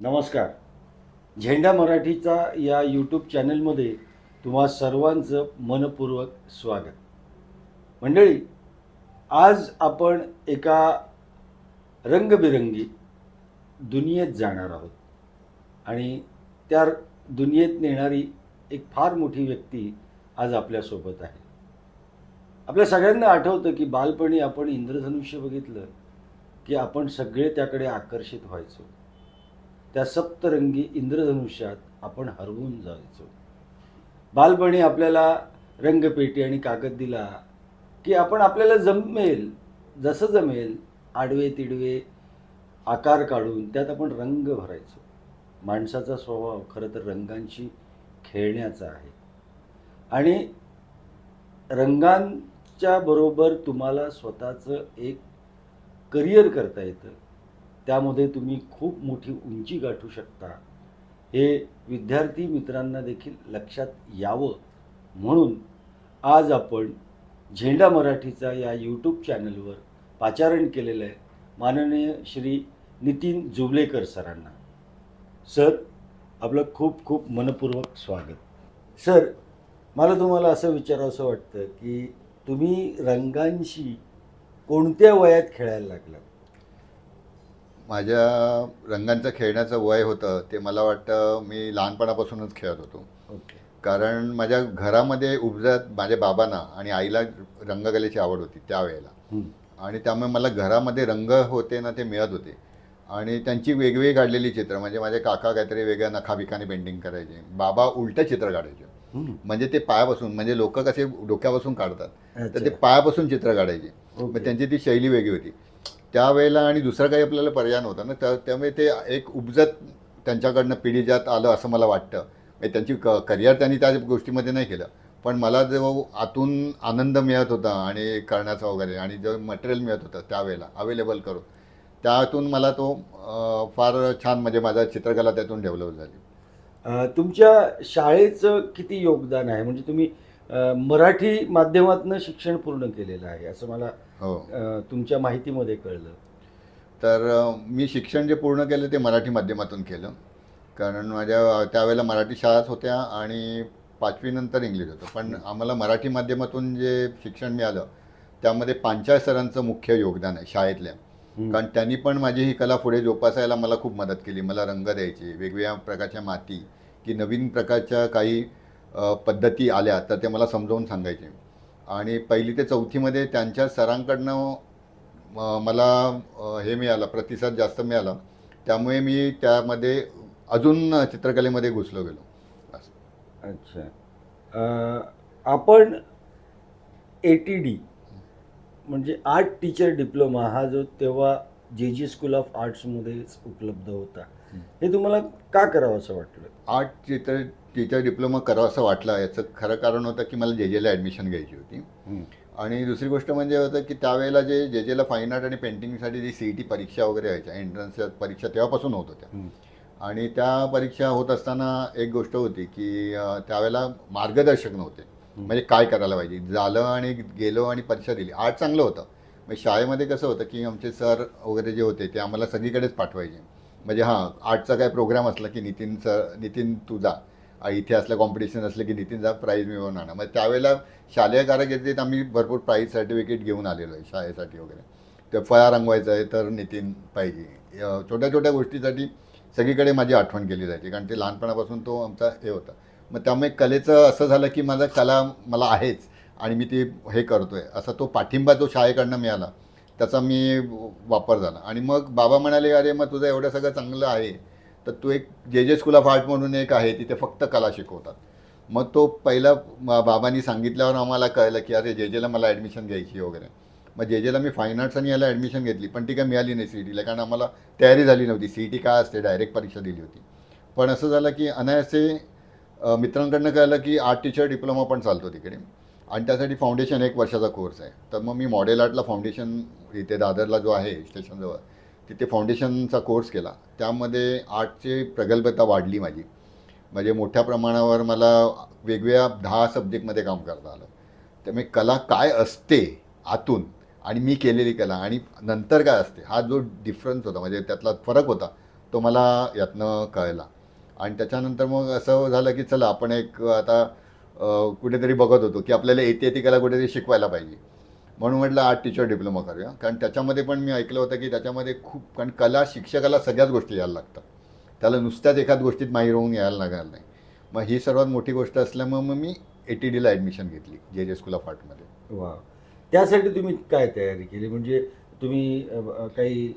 नमस्कार. झेंडा मराठीचा या यूट्यूब चॅनलमध्ये तुम्हा सर्वांचं मनपूर्वक स्वागत. मंडळी आज आपण एका रंगबिरंगी दुनियेत जाणार आहोत. आणि त्या दुनियेत नेणारी एक फार मोठी व्यक्ती आज आपल्यासोबत आहे. आपल्या सगळ्यांना आठवतं की बालपणी आपण इंद्रधनुष्य बघितलं की आपण सगळे त्याकडे आकर्षित व्हायचो. त्या सप्तरंगी इंद्रधनुष्यात आपण हरवून जायचो. बालपणी आपल्याला रंगपेटी आणि कागद दिला की आपण आपल्याला जमेल जसं जमेल आडवे तिडवे आकार काढून त्यात आपण रंग भरायचो. माणसाचा स्वभाव खरं तर रंगांशी खेळण्याचा आहे. आणि रंगांच्या बरोबर तुम्हाला स्वतःचं एक करिअर करता येतं. त्यामध्ये तुम्ही खूप मोठी उंची गाठू शकता. हे विद्यार्थी मित्रांना देखील लक्षात यावं. म्हणून आज आपण झेंडा मराठीचा या यूट्यूब चॅनलवर पाचारण केलेलं आहे. माननीय श्री नितीन जुबलेकर सरांना. सर आपलं खूप खूप मनपूर्वक स्वागत. सर मला तुम्हाला असं विचारावंसं वाटतं की तुम्ही रंगांशी कोणत्या वयात खेळायला लागलात? माझ्या रंगांचं खेळण्याचं वय होतं ते मला वाटतं मी लहानपणापासूनच खेळत होतो. ओके. कारण माझ्या घरामध्ये उपजत माझ्या बाबांना आणि आईला रंगकलेची आवड होती त्यावेळेला. आणि त्यामुळे मला घरामध्ये रंग होते ना ते मिळत होते. आणि त्यांची वेगवेगळी काढलेली चित्र म्हणजे माझे काका काहीतरी वेगळ्या नखाबिकाने पेंटिंग करायचे बाबा उलटं चित्र काढायचे. म्हणजे ते पायापासून म्हणजे लोक कसे डोक्यापासून काढतात तर ते. पायापासून चित्र काढायचे. मग त्यांची ती शैली वेगळी होती. त्यावेळेला आणि दुसरं काही आपल्याला पर्याय नव्हता ना. त्या त्यामुळे ते एक उपजत त्यांच्याकडनं पिढीजात आलं असं मला वाटतं. म्हणजे त्यांची क करिअर त्यांनी त्या गोष्टीमध्ये नाही केलं. पण मला जो आतून आनंद मिळत होता आणि करण्याचा वगैरे आणि जो मटेरियल मिळत होतं त्यावेळेला अवेलेबल करून. त्यातून मला तो फार छान म्हणजे माझा चित्रकला त्यातून डेव्हलप झाली. तुमच्या शाळेचं किती योगदान आहे? म्हणजे तुम्ही मराठी माध्यमातून शिक्षण पूर्ण केलेलं आहे असं मला हो. तुमच्या माहितीमध्ये कळलं. तर मी शिक्षण जे पूर्ण केलं ते मराठी माध्यमातून केलं. कारण माझ्या त्यावेळेला मराठी शाळाच होत्या आणि पाचवीनंतर इंग्लिश होतं. पण आम्हाला मराठी माध्यमातून जे शिक्षण मिळालं त्यामध्ये पांचाळ सरांचं मुख्य योगदान आहे शाळेतल्या. कारण त्यांनी पण माझी ही कला पुढे जोपासायला मला खूप मदत केली. मला रंग द्यायचे वेगवेगळ्या प्रकारच्या माती की नवीन प्रकारच्या काही पद्धती आल्या तर ते मला समजावून सांगायचे. आणि पहिली ते चौथीमध्ये त्यांच्या सरांकडनं मला हे मिळालं प्रतिसाद जास्त मिळाला. त्यामुळे मी त्यामध्ये अजून चित्रकलेमध्ये घुसलो गेलो. असं. अच्छा. आपण ए टी डी म्हणजे आर्ट टीचर डिप्लोमा हा जो तेव्हा जे जी स्कूल ऑफ आर्ट्समध्येच उपलब्ध होता. हं. तुम्हाला का करावं असं वाटलं? आर्ट चित्र टीचर डिप्लोमा करावं असं वाटलं याचं खरं कारण होतं की मला जे जेला ॲडमिशन घ्यायची होती. आणि दुसरी गोष्ट म्हणजे होतं की त्यावेळेला जे जे जेला फाईन आर्ट आणि पेंटिंगसाठी जी सी ई टी परीक्षा वगैरे व्हायच्या एंट्रन्स परीक्षा तेव्हापासून होत होत्या. आणि त्या परीक्षा होत असताना एक गोष्ट होती की त्यावेळेला मार्गदर्शक नव्हते. म्हणजे काय करायला पाहिजे? झालं आणि गेलो आणि परीक्षा दिली. आर्ट चांगलं होतं. मग शाळेमध्ये कसं होतं की आमचे सर वगैरे जे होते ते आम्हाला सगळीकडेच पाठवायचे. म्हणजे हां आर्टचा काय प्रोग्राम असला की नितीनचं नितीन तू जा. इथे असलं कॉम्पिटिशन असलं की नितीन जा प्राईज मिळवून आणा. मग त्यावेळेला शालेय कारकिर्दीत आम्ही भरपूर प्राईज सर्टिफिकेट घेऊन आलेलो आहे शाळेसाठी वगैरे. ते फळा रंगवायचं आहे तर नितीन पाहिजे. छोट्या छोट्या गोष्टीसाठी सगळीकडे माझी आठवण केली जायची कारण ते लहानपणापासून तो आमचा हे होता. मग त्यामुळे कलेचं असं झालं की माझा कला मला आहेच आणि मी ते हे करतो आहे असा तो पाठिंबा जो शाळेकडनं मिळाला त्याचा मी वापर झाला. आणि मग बाबा म्हणाले अरे मग तुझं एवढं सगळं चांगलं आहे तर तू एक जे जे स्कूल ऑफ आर्ट म्हणून एक आहे तिथे फक्त कला शिकवतात. मग तो पहिला बाबांनी सांगितल्यावर आम्हाला कळलं की अरे जे जेला मला ॲडमिशन घ्यायची वगैरे. मग जे जेला मी फाईन आर्ट्स आणि याला ॲडमिशन घेतली पण ती काय मिळाली नाही सी ई टीला कारण आम्हाला तयारी झाली नव्हती. सी ई टी काय असते? डायरेक्ट परीक्षा दिली होती. पण असं झालं की अनायासे मित्रांकडनं कळलं की आर्ट टीचर डिप्लोमा पण चालतो तिकडे. आणि त्यासाठी फाउंडेशन एक वर्षाचा कोर्स आहे. तर मग मी मॉडेल आर्टला फाउंडेशन इथे दादरला जो आहे स्टेशनजवळ तिथे फाउंडेशनचा कोर्स केला. त्यामध्ये आर्टची प्रगल्भता वाढली माझी. म्हणजे मोठ्या प्रमाणावर मला वेगवेगळ्या दहा सब्जेक्टमध्ये काम करता आलं. त्यामुळे कला काय असते आतून आणि मी केलेली कला आणि नंतर काय असते हा जो डिफरन्स होता म्हणजे त्यातला फरक होता तो मला यातनं कळला. आणि त्याच्यानंतर मग असं झालं की चला आपण एक आता कुठेतरी बघत होतो की आपल्याला ऐतिहासिकाला कुठेतरी शिकवायला पाहिजे. म्हणून म्हटलं आर्ट टीचर डिप्लोमा करूया. कारण त्याच्यामध्ये पण मी ऐकलं होतं की त्याच्यामध्ये खूप कारण कला शिक्षकाला सगळ्याच गोष्टी यायला लागतात. त्याला नुसत्याच एखाद गोष्टीत माहीर होऊन यायला लागणार नाही. मग ही सर्वात मोठी गोष्ट असल्यामुळे मग मी ए टी डीला ॲडमिशन घेतली जे जे स्कूल ऑफ आर्टमध्ये वा त्यासाठी तुम्ही काय तयारी केली? म्हणजे तुम्ही काही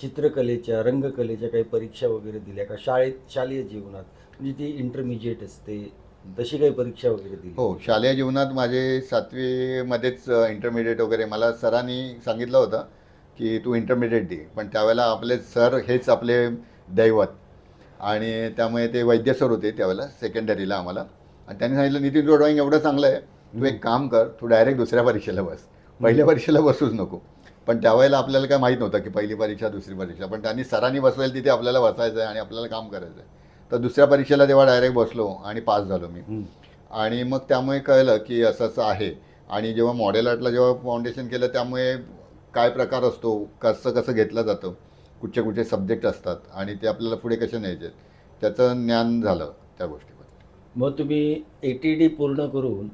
चित्रकलेच्या रंगकलेच्या काही परीक्षा वगैरे दिल्या का? शाळेत शालेय जीवनात? म्हणजे ती इंटरमिजिएट असते तशी काही परीक्षा वगैरे दिली? हो शालेय जीवनात माझे सातवीमध्येच इंटरमिडिएट वगैरे मला सरांनी सांगितलं होतं की तू इंटरमिडिएट दे. पण त्यावेळेला आपले सर हेच आपले दैवत. आणि त्यामुळे ते वैद्य सर होते त्यावेळेला सेकंडरीला आम्हाला. आणि त्यांनी सांगितलं नितीन तुझं ड्रॉइंग एवढं चांगलं आहे. तू एक काम कर तू डायरेक्ट दुसऱ्या परीक्षेला बस. पहिल्या परीक्षेला बसूच नको. पण त्यावेळेला आपल्याला काय माहीत नव्हतं की पहिली परीक्षा दुसरी परीक्षा. पण त्यांनी सरांनी बसवेल तिथे आपल्याला बसायचं आहे आणि आपल्याला काम करायचं आहे तर दुसऱ्या परीक्षेला तेव्हा डायरेक्ट बसलो आणि पास झालो मी. आणि मग त्यामुळे कळलं की असं असं आहे. आणि जेव्हा मॉडेल आर्टला जेव्हा फाउंडेशन केलं त्यामुळे काय प्रकार असतो कसं कसं घेतलं जातं कुठचे कुठचे सब्जेक्ट असतात आणि ते आपल्याला पुढे कसे न्यायचे त्याचं ज्ञान झालं त्या गोष्टीबद्दल मग तुम्ही ए टी डी पूर्ण करून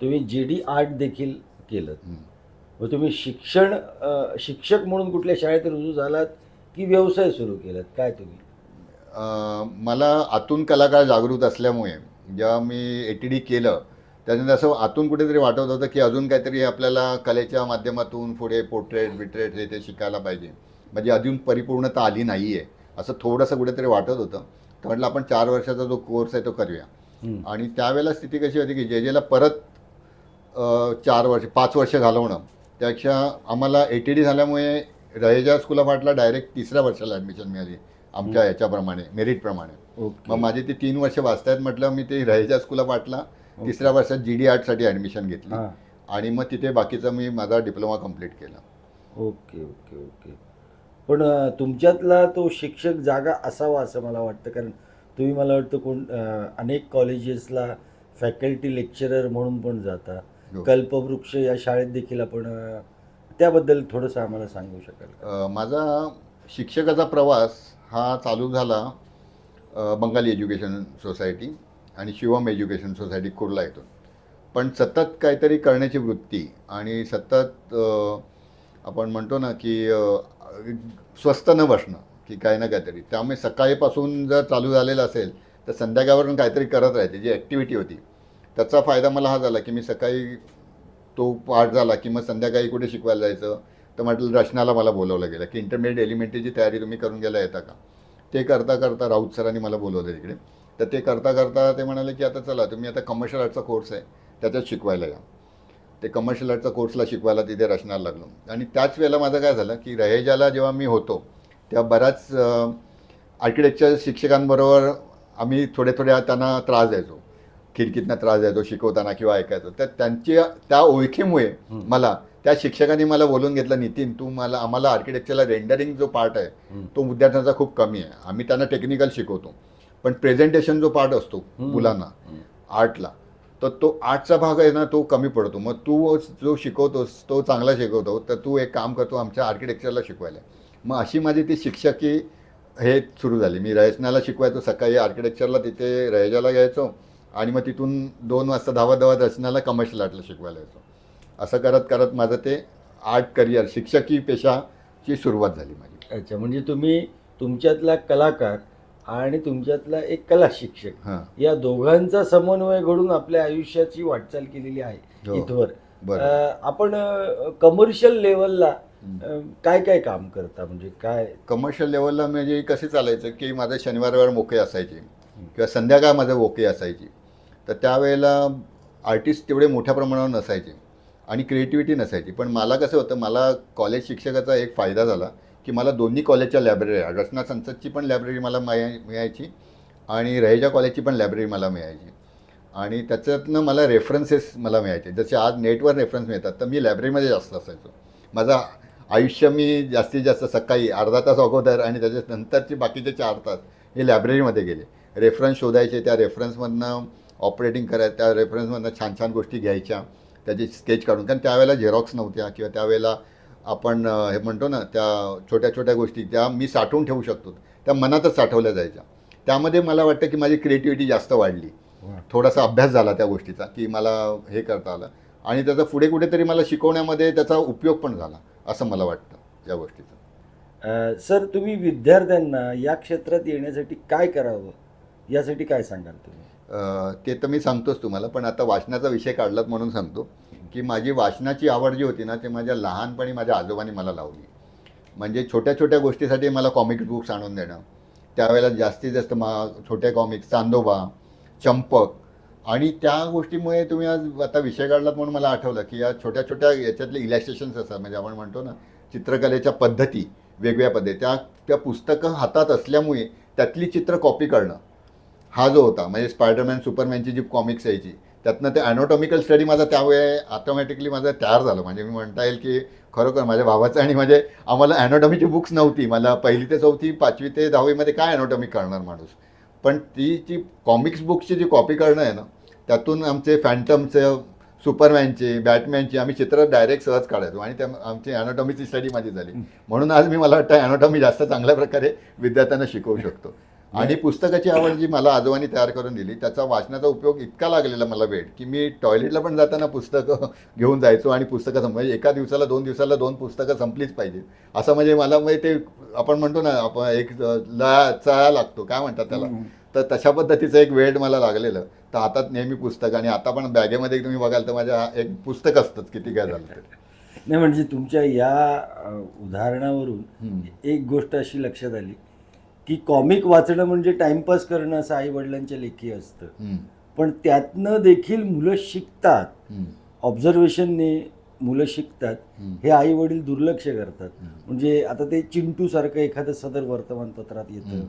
तुम्ही जी डी आर्ट देखील केलं. मग तुम्ही शिक्षण शिक्षक म्हणून कुठल्या शाळेत रुजू झालात की व्यवसाय सुरू केलात? काय तुम्ही? मला आतून कलाकार जागृत असल्यामुळे जेव्हा मी ए टी डी केलं त्यानंतर असं आतून कुठेतरी वाटत होतं की अजून काहीतरी आपल्याला कलेच्या माध्यमातून पुढे पोर्ट्रेट बिट्रेट हे ते शिकायला पाहिजे. म्हणजे अजून परिपूर्णता आली नाही आहे असं थोडंसं कुठेतरी वाटत होतं. तर म्हटलं आपण चार वर्षाचा जो कोर्स आहे तो करूया. आणि त्यावेळेला स्थिती कशी होती की जे जेला परत चार वर्ष पाच वर्ष घालवणं त्यापेक्षा आम्हाला ए टी डी झाल्यामुळे रयजा स्कूल ऑफ आर्टला डायरेक्ट तिसऱ्या वर्षाला ॲडमिशन मिळाली. आमच्या याच्याप्रमाणे मेरिटप्रमाणे ओके. मग माझी ती तीन वर्ष वाचतायत म्हटलं मी ते रयजा स्कूल ऑफ आर्टला तिसऱ्या वर्षात जी डी आर्टसाठी ॲडमिशन घेतली. आणि मग तिथे बाकीचं मी माझा डिप्लोमा कंप्लीट केला. Okay okay okay. पण तुमच्यातला तो शिक्षक जागा असावा असं मला वाटतं कारण तुम्ही मला वाटतं कोण अनेक कॉलेजेसला फॅकल्टी लेक्चरर म्हणून पण जाता. हो. कल्पवृक्ष या शाळेत देखील आपण त्याबद्दल थोडंसं आम्हाला सांगू शकाल माझा शिक्षकाचा प्रवास हा चालू झाला बंगाली एज्युकेशन सोसायटी आणि शिवम एज्युकेशन सोसायटी कुर्ला येथून पण सतत काहीतरी करण्याची वृत्ती आणि सतत आपण म्हणतो ना की स्वस्त न बसणं की काही ना काहीतरी. त्यामुळे सकाळीपासून जर चालू झालेलं असेल तर संध्याकाळवरून काहीतरी करत राहते जी ॲक्टिव्हिटी होती. त्याचा फायदा मला हा झाला की मी सकाळी तो पाठ झाला की मग संध्याकाळी कुठे शिकवायला जायचं तर म्हटलं रचनाला मला बोलवलं गेलं. की इंटरमिडिएट एलिमेंटरीची तयारी तुम्ही करून गेला येता का? ते करता करता राऊत सरांनी मला बोलवलं तिकडे. तर ते करता करता ते म्हणाले की आता चला तुम्ही आता कमर्शियल आर्टचा कोर्स आहे त्याच्यात शिकवायला या. ते कमर्शियल आर्टचा कोर्सला शिकवायला तिथे रचनाला लागलो. आणि त्याच वेळेला माझं काय झालं की रहेजाला जेव्हा मी होतो तेव्हा बऱ्याच आर्किटेक्चर शिक्षकांबरोबर आम्ही थोडे थोडे त्यांना त्रास द्यायचो. खिडकीतनं त्रास द्यायचो शिकवताना किंवा ऐकायचो. तर त्यांच्या त्या ओळखीमुळे मला त्या शिक्षकांनी मला बोलून घेतलं नितीन तू मला आम्हाला आर्किटेक्चरला रेंडरिंग जो पार्ट आहे. तो विद्यार्थ्यांचा खूप कमी आहे. आम्ही त्यांना टेक्निकल शिकवतो. पण प्रेझेंटेशन जो पार्ट असतो. मुलांना. आर्टला तर तो आर्टचा भाग आहे ना तो कमी पडतो. मग तू जो शिकवतोस तो चांगला शिकवतो. तर तू एक काम करतो आमच्या आर्किटेक्चरला शिकवायला मग अशी माझी ती शिक्षकी हे सुरू झाली. मी रयसनाला शिकवायचो सकाळी आर्किटेक्चरला तिथे रयजाला घ्यायचो आणि मग तिथून दोन वाजता धावत धावत रचनाला कमर्शियल आर्टला शिकवायला यायचो. असं करत करत माझं ते आर्ट करिअर शिक्षकी पेशाची सुरुवात झाली माझी. अच्छा म्हणजे तुम्ही तुमच्यातला कलाकार आणि तुमच्यातला एक कला शिक्षक हां. या दोघांचा समन्वय घडून आपल्या आयुष्याची वाटचाल केलेली आहे हो. इथवर. आपण कमर्शियल लेवलला. काय काय काम करता? म्हणजे काय? कमर्शियल लेवलला म्हणजे कसे चालायचं की माझे शनिवार रविवार मोके असायचे किंवा संध्याकाळ माझं ओके असायची. तर त्यावेळेला आर्टिस्ट तेवढे मोठ्या प्रमाणावर नसायचे. आणि क्रिएटिव्हिटी नसायची. पण मला कसं होतं मला कॉलेज शिक्षकाचा एक फायदा झाला की मला दोन्ही कॉलेजच्या लायब्ररी रचना संसदची पण लायब्ररी मला माया मिळायची आणि रहेजा कॉलेजची पण लायब्ररी मला मिळायची. आणि त्याच्यातनं मला रेफरन्सेस मला मिळायचे. जसे आज नेटवर रेफरन्स मिळतात तर मी लायब्ररीमध्ये जास्त असायचो. माझा आयुष्य मी जास्तीत जास्त सकाळी अर्धा तास अगोदर आणि त्याच्या नंतरचे बाकीचे चार तास हे लायब्ररीमध्ये गेले. रेफरन्स शोधायचे त्या रेफरन्समधनं ऑपरेटिंग करायचं त्या रेफरन्समधनं छान छान गोष्टी घ्यायच्या. त्याचे स्केच काढून. कारण त्यावेळेला झेरॉक्स नव्हत्या किंवा त्यावेळेला आपण हे म्हणतो ना त्या छोट्या छोट्या गोष्टी त्या मी साठवून ठेवू शकतो. त्या मनातच साठवल्या जायच्या. त्यामध्ये मला वाटतं की माझी क्रिएटिव्हिटी जास्त वाढली. थोडासा अभ्यास झाला त्या गोष्टीचा की मला हे करता आलं. आणि त्याचा पुढे कुठेतरी मला शिकवण्यामध्ये त्याचा उपयोग पण झाला असं मला वाटतं या गोष्टीचा. सर तुम्ही विद्यार्थ्यांना या क्षेत्रात येण्यासाठी काय करावं? यासाठी काय सांगाल तुम्ही? ते तर मी सांगतोच तुम्हाला पण आता वाचनाचा विषय काढलात म्हणून सांगतो की माझी वाचनाची आवड जी होती ना ते माझ्या लहानपणी माझ्या आजोबांनी मला लावली. म्हणजे छोट्या छोट्या गोष्टीसाठी मला कॉमिक बुक्स आणून देणं त्यावेळेला जास्तीत जास्त मा छोट्या कॉमिक्स चांदोबा चंपक आणि त्या गोष्टीमुळे तुम्ही आज आता विषय काढलात म्हणून मला आठवलं की या छोट्या छोट्या याच्यातले इलॅस्ट्रेशन्स असतात म्हणजे आपण म्हणतो ना चित्रकलेच्या पद्धती वेगवेगळ्या पद्धती त्या त्या पुस्तकं हातात असल्यामुळे त्यातली चित्र कॉपी करणं हा जो होता म्हणजे स्पायडरमॅन सुपरमॅनची जी कॉमिक्स यायची त्यातनं ते ॲनॉटॉमिकल स्टडी माझा त्यावेळे ऑटोमॅटिकली माझं तयार झालं. म्हणजे मी म्हणता येईल की खरोखर माझ्या भावाचं आणि म्हणजे आम्हाला ॲनॉटॉमीची बुक्स नव्हती. मला पहिली ते चौथी पाचवी ते दहावीमध्ये काय ॲनॉटॉमी करणार माणूस? पण ती जी कॉमिक्स बुक्सची जी कॉपी करणं आहे ना त्यातून आमचे फॅन्टमचे सुपरमॅनचे बॅटमॅनचे आम्ही चित्र डायरेक्ट सहज काढायचो. आणि त्या आमची ॲनॉटॉमीची स्टडी माझी झाली. म्हणून आज मी मला वाटतं ॲनॉटॉमी जास्त चांगल्या प्रकारे विद्यार्थ्यांना शिकवू शकतो. आणि पुस्तकाची आवड जी मला आजोबांनी तयार करून दिली त्याचा वाचनाचा उपयोग इतका लागलेला मला वेळ की मी टॉयलेटला पण जाताना पुस्तकं घेऊन जायचो आणि पुस्तकं संप म्हणजे एका दिवसाला दोन दिवसाला दोन पुस्तकं संपलीच पाहिजे असं म्हणजे मला म्हणजे ते आपण म्हणतो ना आपण एक लया चळा लागतो काय म्हणतात त्याला? तर तशा पद्धतीचं एक वेळ मला लागलेलं. तर हातात नेहमी पुस्तक आणि आता पण बॅगेमध्ये तुम्ही बघाल तर माझ्या एक पुस्तक असतंच किती काय झालं नाही म्हणजे तुमच्या या उदाहरणावरून. एक गोष्ट अशी लक्षात आली की कॉमिक वाचणं म्हणजे टाइमपास करणं असं आई वडिलांच्या लेखी असतं. पण त्यातनं देखील मुलं शिकतात. ऑब्झर्वेशनने मुलं शिकतात. हे आई वडील दुर्लक्ष करतात. म्हणजे आता ते चिंटू सारखं एखादं सदर वर्तमानपत्रात येतं.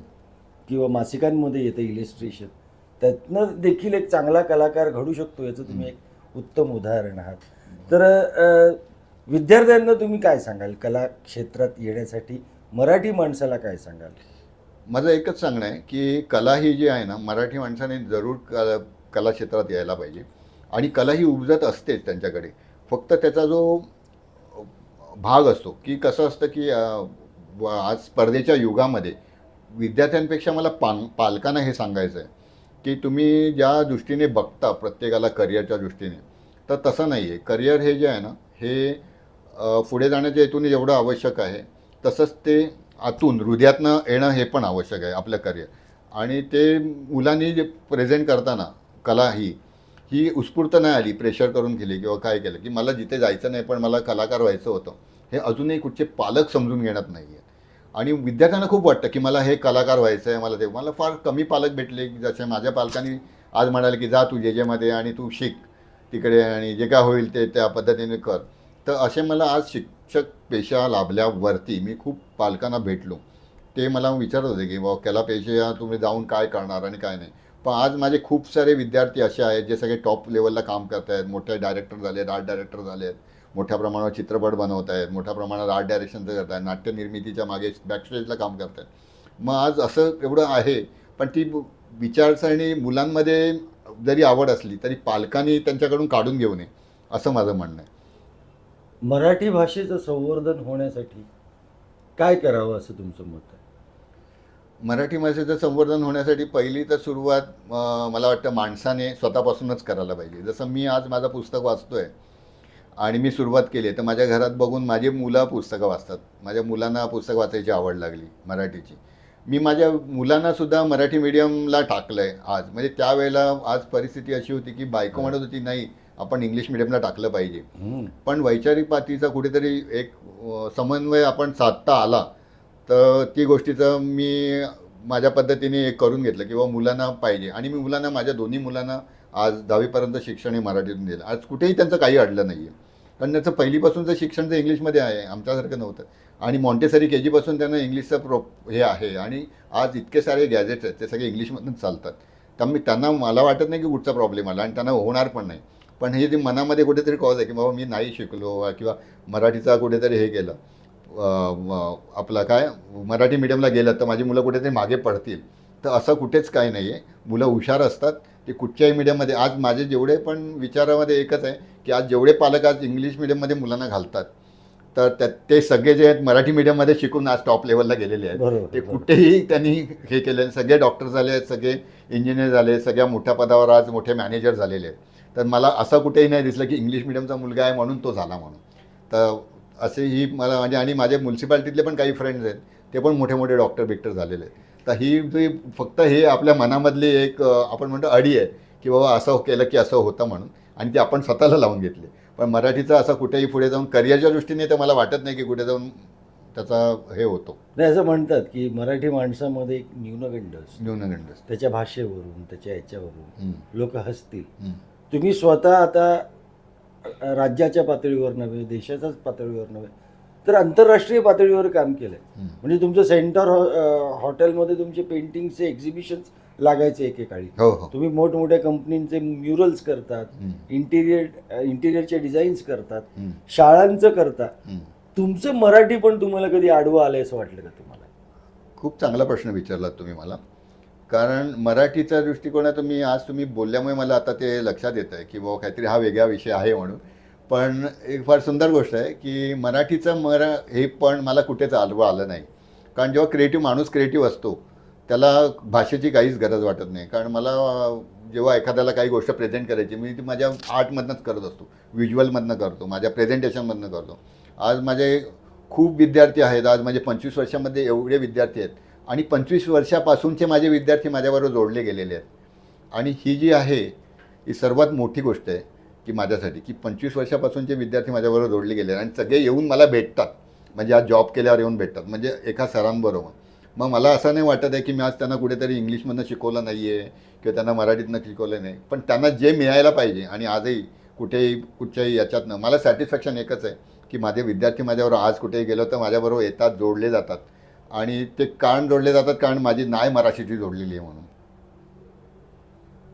किंवा मासिकांमध्ये येतं इलिस्ट्रेशन त्यातनं देखील एक चांगला कलाकार घडू शकतो याचं तुम्ही एक उत्तम उदाहरण आहात तर विद्यार्थ्यांना तुम्ही काय सांगाल कला क्षेत्रात येण्यासाठी मराठी माणसाला काय सांगाल माझं एकच सांगणं आहे की कला ही जी आहे ना मराठी माणसाने जरूर कला कला क्षेत्रात यायला पाहिजे. आणि कला ही उपजत असतेच त्यांच्याकडे. फक्त त्याचा जो भाग असतो की कसं असतं की आज स्पर्धेच्या युगामध्ये विद्यार्थ्यांपेक्षा मला पान पालकांना हे सांगायचं आहे की तुम्ही ज्या दृष्टीने बघता प्रत्येकाला करिअरच्या दृष्टीने तर तसं नाही आहे. करिअर हे जे आहे ना हे पुढे जाण्याच्या हेतूने जेवढं आवश्यक आहे तसंच ते आतून हृदयातनं येणं हे पण आवश्यक आहे आपलं कार्य आणि ते मुलांनी जे प्रेझेंट करताना कला ही ही उत्स्फूर्त नाही आली प्रेशर करून केली किंवा काय केलं की मला जिथे जायचं नाही पण मला कलाकार व्हायचं होतं हे अजूनही कुठचे पालक समजून घेणार नाही आहे आणि विद्यार्थ्यांना खूप वाटतं की मला हे कलाकार व्हायचं आहे मला ते मला फार कमी पालक भेटले की जसे माझ्या पालकांनी आज म्हणाले की जा तू जे जेमध्ये आणि तू शिक तिकडे आणि जे काय होईल ते त्या पद्धतीने कर. तर असे मला आज शिक्षक पेशा लाभल्यावरती मी खूप पालकांना भेटलो. ते मला विचारत होते की बा कला पेशा तुम्ही जाऊन काय करणार आणि काय नाही? पण आज माझे खूप सारे विद्यार्थी असे आहेत जे सगळे टॉप लेवलला काम करत आहेत. मोठे डायरेक्टर झाले आहेत आर्ट डायरेक्टर झाले आहेत. मोठ्या प्रमाणावर चित्रपट बनवत आहेत. मोठ्या प्रमाणात आर्ट डायरेक्शनचं करत आहेत. नाट्यनिर्मितीच्या मागे बॅकस्टेजला काम करत आहेत. मग आज असं एवढं आहे पण ती विचारसरणी मुलांमध्ये जरी आवड असली तरी पालकांनी त्यांच्याकडून काढून घेऊ नये असं माझं म्हणणं आहे. मराठी भाषेचं संवर्धन होण्यासाठी काय करावं असं तुमचं मत आहे? मराठी भाषेचं संवर्धन होण्यासाठी पहिली तर सुरुवात मला वाटतं माणसाने स्वतःपासूनच करायला पाहिजे. जसं मी आज माझं पुस्तक वाचतोय आणि मी सुरुवात केली आहे तर माझ्या घरात बघून माझी मुलं पुस्तकं वाचतात. माझ्या मुलांना पुस्तक वाचायची आवड लागली मराठीची. मी माझ्या मुलांना सुद्धा मराठी मीडियमला टाकलं आहे आज. म्हणजे त्यावेळेला आज परिस्थिती अशी होती की बायको म्हणत होती नाही आपण इंग्लिश मिडियमला टाकलं पाहिजे. पण वैचारिक पातीचा कुठेतरी एक समन्वय आपण साधता आला तर ती गोष्टीचं मी माझ्या पद्धतीने एक करून घेतलं किंवा मुलांना पाहिजे. आणि मी मुलांना माझ्या दोन्ही मुलांना आज दहावीपर्यंत शिक्षण हे मराठीतून दिलं. आज कुठेही त्यांचं काही अडलं नाही आहे कारण त्याचं पहिलीपासूनचं शिक्षण तर इंग्लिशमध्ये आहे आमच्यासारखं नव्हतं. आणि मॉन्टेसरी के जीपासून त्यांना इंग्लिशचं प्रो हे आहे. आणि आज इतके सारे गॅजेट्स आहेत ते सगळे इंग्लिशमधूनच चालतात. त्यामुळे त्यांना मला वाटत नाही की कुठचा प्रॉब्लेम आला. आणि त्यांना होणार पण नाही. पण हे जे मनामध्ये कुठेतरी कॉज आहे की बाबा मी नाही शिकलो किंवा मराठीचा कुठेतरी हे केलं. आपलं काय मराठी मीडियमला गेलं तर माझी मुलं कुठेतरी मागे पडतील. तर असं कुठेच काही नाही आहे. मुलं हुशार असतात. ते कुठच्याही मीडियममध्ये आज माझे जेवढे पण विचारामध्ये एकच आहे की आज जेवढे पालक आज इंग्लिश मिडियममध्ये मुलांना घालतात. तर त्या- ते सगळे जे आहेत मराठी मीडियममध्ये शिकून आज टॉप लेवलला गेलेले आहेत. ते. कुठेही त्यांनी हे केले सगळे डॉक्टर झाले आहेत सगळे इंजिनियर झाले सगळ्या मोठ्या पदावर आज मोठे मॅनेजर झालेले आहेत. तर मला असं कुठेही नाही दिसलं की इंग्लिश मिडियमचा मुलगा आहे म्हणून तो झाला म्हणून. तर असे ही मला म्हणजे आणि माझे म्युन्सिपाल्टीतले पण काही फ्रेंड्स आहेत ते पण मोठे मोठे डॉक्टर बिक्टर झालेले आहेत. तर ही जी फक्त हे आपल्या मनामधली एक आपण म्हणतो अडी आहे की बाबा असं केलं की असं होतं म्हणून आणि ते आपण स्वतःला लावून घेतले. पण मराठीचं असं कुठेही पुढे जाऊन करिअरच्या दृष्टीने तर मला वाटत नाही की कुठे जाऊन त्याचा हे होतो. नाही असं म्हणतात की मराठी माणसामध्ये एक न्यूनगंड न्यूनगंड त्याच्या भाषेवरून त्याच्या याच्यावरून हम्म, लोक हसतील. तुम्ही स्वतः आता राज्याच्या पातळीवर नव्हे देशाच्याच पातळीवर नव्हे तर आंतरराष्ट्रीय पातळीवर काम केलंय. हम्म. म्हणजे तुमचं सेंटर हॉटेलमध्ये तुमचे पेंटिंगचे एक्झिबिशन्स लागायचे एकेकाळी. हो हो. तुम्ही मोठमोठ्या कंपनींचे म्युरल्स करतात इंटिरियर इंटिरियरचे डिझाईन्स करतात शाळांचं हम्म. तुमचं मराठी पण तुम्हाला कधी आडवं आलंय असं वाटलं का तुम्हाला? खूप चांगला प्रश्न विचारलात तुम्ही मला. कारण मराठीच्या दृष्टिकोनातून मी आज तुम्ही बोलल्यामुळे मला आता ते लक्षात येतं आहे की बाबा काहीतरी हा वेगळा विषय आहे म्हणून. पण एक फार सुंदर गोष्ट आहे की मराठीचं मरा हे पण मला कुठेच आलवं आलं नाही. कारण जेव्हा क्रिएटिव्ह माणूस क्रिएटिव्ह असतो त्याला भाषेची काहीच गरज वाटत नाही. कारण मला जेव्हा एखाद्याला काही गोष्ट प्रेझेंट करायची मी ती माझ्या आर्टमधनंच करत असतो. व्हिज्युअलमधनं करतो माझ्या प्रेझेंटेशनमधनं करतो. आज माझे खूप विद्यार्थी आहेत आज माझे पंचवीस वर्षामध्ये एवढे विद्यार्थी आहेत. आणि पंचवीस वर्षापासूनचे माझे विद्यार्थी माझ्याबरोबर जोडले गेलेले आहेत. आणि ही जी आहे ही सर्वात मोठी गोष्ट आहे की माझ्यासाठी की पंचवीस वर्षापासूनचे विद्यार्थी माझ्याबरोबर जोडले गेले आहेत आणि सगळे येऊन मला भेटतात. म्हणजे आज जॉब केल्यावर येऊन भेटतात. म्हणजे एका सरांबरोबर. मग मला असं नाही वाटत आहे की मी आज त्यांना कुठेतरी इंग्लिशमधनं शिकवलं नाही आहे किंवा त्यांना मराठीतनं शिकवलं नाही. पण त्यांना जे मिळायला पाहिजे आणि आजही कुठेही कुठच्याही याच्यातनं मला सॅटिस्फॅक्शन एकच आहे की माझे विद्यार्थी माझ्याबरोबर आज कुठेही गेलो तर माझ्याबरोबर येतात जोडले जातात. आणि ते कारण जोडले जातात कारण माझी नाय मराठीची जोडलेली आहे म्हणून.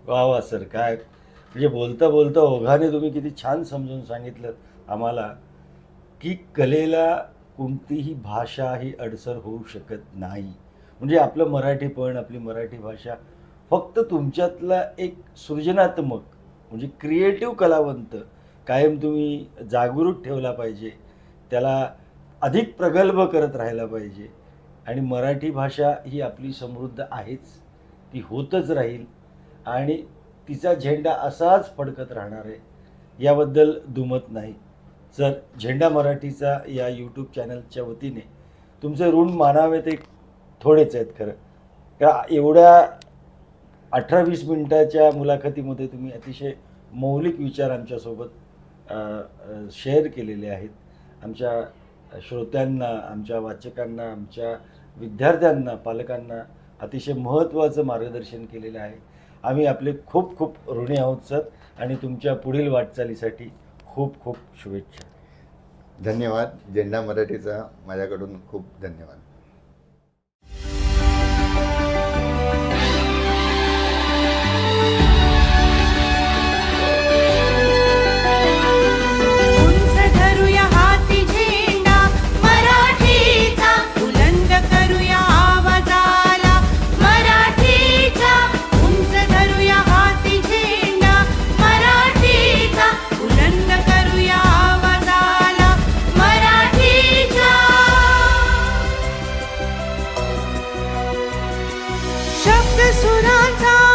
वा वा सर काय? म्हणजे बोलता बोलता ओघाने तुम्ही किती छान समजून सांगितलं आम्हाला की कलेला कोणतीही भाषा ही अडसर होऊ शकत नाही. म्हणजे आपलं मराठीपण आपली मराठी भाषा फक्त तुमच्यातला एक सृजनात्मक म्हणजे क्रिएटिव्ह कलावंत कायम तुम्ही जागरूक ठेवला पाहिजे. त्याला अधिक प्रगल्भ करत राहायला पाहिजे. आणि मराठी भाषा ही आपली समृद्ध आहेच. ती होतच राहील आणि तिचा झेंडा असाच फडकत राहणार आहे. याबद्दल दुमत नाही. सर झेंडा मराठीचा या यूट्यूब चॅनलच्या वतीने तुमचे ऋण मानावे ते थोडेच आहेत खरं. का एवढ्या अठरा वीस मिनटाच्या मुलाखतीमध्ये तुम्ही अतिशय मौलिक विचार आमच्यासोबत शेअर केलेले आहेत. आमच्या श्रोत्यांना आमच्या वाचकांना आमच्या विद्यार्थ्यांना पालकांना अतिशय महत्त्वाचं मार्गदर्शन केलेलं आहे. आम्ही आपले खूप खूप ऋणी आहोत सर आणि तुमच्या पुढील वाटचालीसाठी खूप खूप शुभेच्छा. धन्यवाद. झेंडा मराठीचा माझ्याकडून खूप धन्यवाद. शब्द सुराचा